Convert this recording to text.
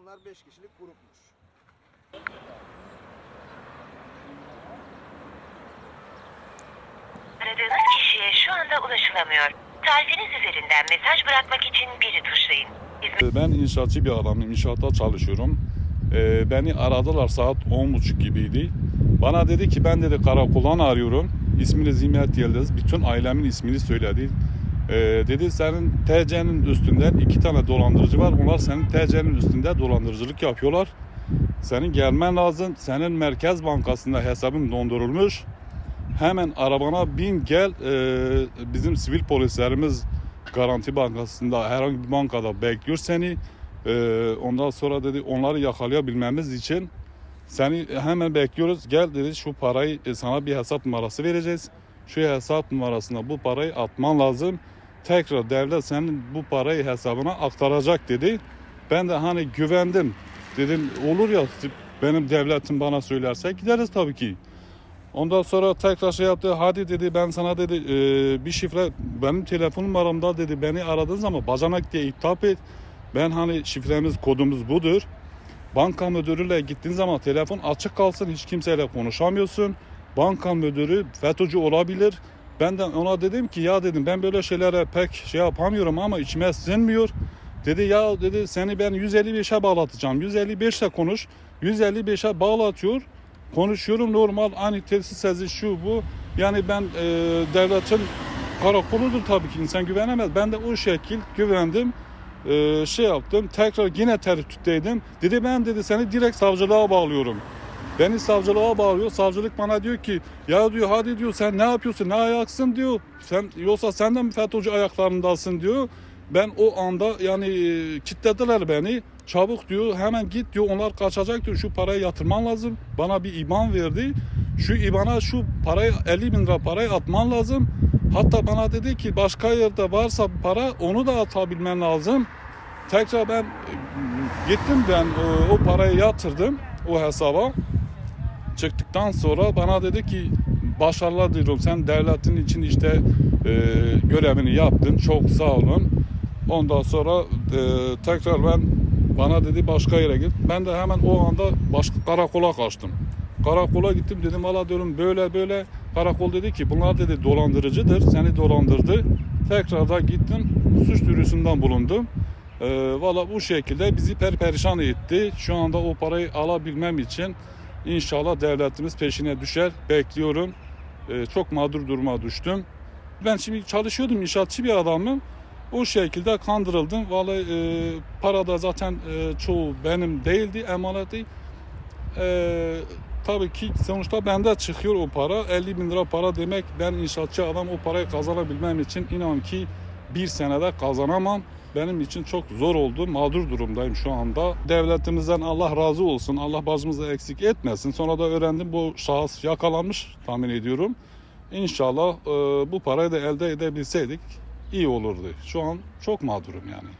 Bunlar 5 kişilik grupmuş. Aradığınız kişiye şu anda ulaşılamıyor. Tarifiniz üzerinden mesaj bırakmak için biri tuşlayın. Hizmet- Ben inşaatçı bir adamım. İnşaatta çalışıyorum. Ee, beni aradılar saat 10.30 gibiydi. Bana dedi ki ben dedi karakoldan arıyorum. İsmini Zimet Yıldız. Bütün ailemin ismini söyledi. Ee, dedi senin TC'nin üstünden iki tane dolandırıcı var. Onlar senin TC'nin üstünde dolandırıcılık yapıyorlar. Senin gelmen lazım. Senin Merkez Bankası'nda hesabın dondurulmuş. Hemen arabana bin gel. Ee, bizim sivil polislerimiz Garanti Bankası'nda herhangi bir bankada bekliyor seni. Ee, ondan sonra dedi onları yakalayabilmemiz için seni hemen bekliyoruz. Gel dedi şu parayı e, sana bir hesap numarası vereceğiz. Şu hesap numarasına bu parayı atman lazım. Tekrar devlet senin bu parayı hesabına aktaracak dedi. Ben de hani güvendim. Dedim olur ya benim devletim bana söylerse gideriz tabii ki. Ondan sonra tekrar şey yaptı. Hadi dedi ben sana dedi e, bir şifre benim telefon numaramda dedi beni aradığın zaman bacanak diye hitap et. Ben hani şifremiz kodumuz budur. Banka müdürüyle gittiğin zaman telefon açık kalsın hiç kimseyle konuşamıyorsun. Banka müdürü FETÖ'cü olabilir. Ben de ona dedim ki ya dedim ben böyle şeylere pek şey yapamıyorum ama içime sinmiyor. Dedi ya dedi seni ben 155'e bağlatacağım. 155'le konuş. 155'e bağlatıyor. Konuşuyorum normal aynı telsiz sesi şu bu. Yani ben e, devletin karakoludur tabii ki insan güvenemez. Ben de o şekil güvendim. E, şey yaptım. Tekrar yine tereddütteydim. Dedi ben dedi seni direkt savcılığa bağlıyorum. Beni savcılığa bağlıyor. Savcılık bana diyor ki ya diyor hadi diyor sen ne yapıyorsun ne ayaksın diyor. Sen yoksa sen de mi FETÖ'cü ayaklarındasın diyor. Ben o anda yani e, kilitlediler beni. Çabuk diyor hemen git diyor onlar kaçacak diyor şu parayı yatırman lazım. Bana bir IBAN verdi. Şu IBAN'a şu parayı 50 bin lira parayı atman lazım. Hatta bana dedi ki başka yerde varsa para onu da atabilmen lazım. Tekrar ben e, gittim ben e, o parayı yatırdım o hesaba. Çıktıktan sonra bana dedi ki başarılar diliyorum sen devletin için işte e, görevini yaptın çok sağ olun. Ondan sonra e, tekrar ben bana dedi başka yere git. Ben de hemen o anda başka karakola kaçtım. Karakola gittim dedim valla diyorum böyle böyle. Karakol dedi ki bunlar dedi dolandırıcıdır. Seni dolandırdı. Tekrar da gittim suç duyurusundan bulundum. E, valla bu şekilde bizi perperişan etti. Şu anda o parayı alabilmem için inşallah devletimiz peşine düşer. Bekliyorum. E, çok mağdur duruma düştüm. Ben şimdi çalışıyordum inşaatçı bir adamım. O şekilde kandırıldım. Vallahi e, para da zaten e, çoğu benim değildi, emanetti. E, tabii ki sonuçta bende çıkıyor o para. 50 bin lira para demek ben inşaatçı adam o parayı kazanabilmem için inan ki bir senede kazanamam. Benim için çok zor oldu. Mağdur durumdayım şu anda. Devletimizden Allah razı olsun. Allah başımızı eksik etmesin. Sonra da öğrendim bu şahıs yakalanmış tahmin ediyorum. İnşallah e, bu parayı da elde edebilseydik iyi olurdu. Şu an çok mağdurum yani.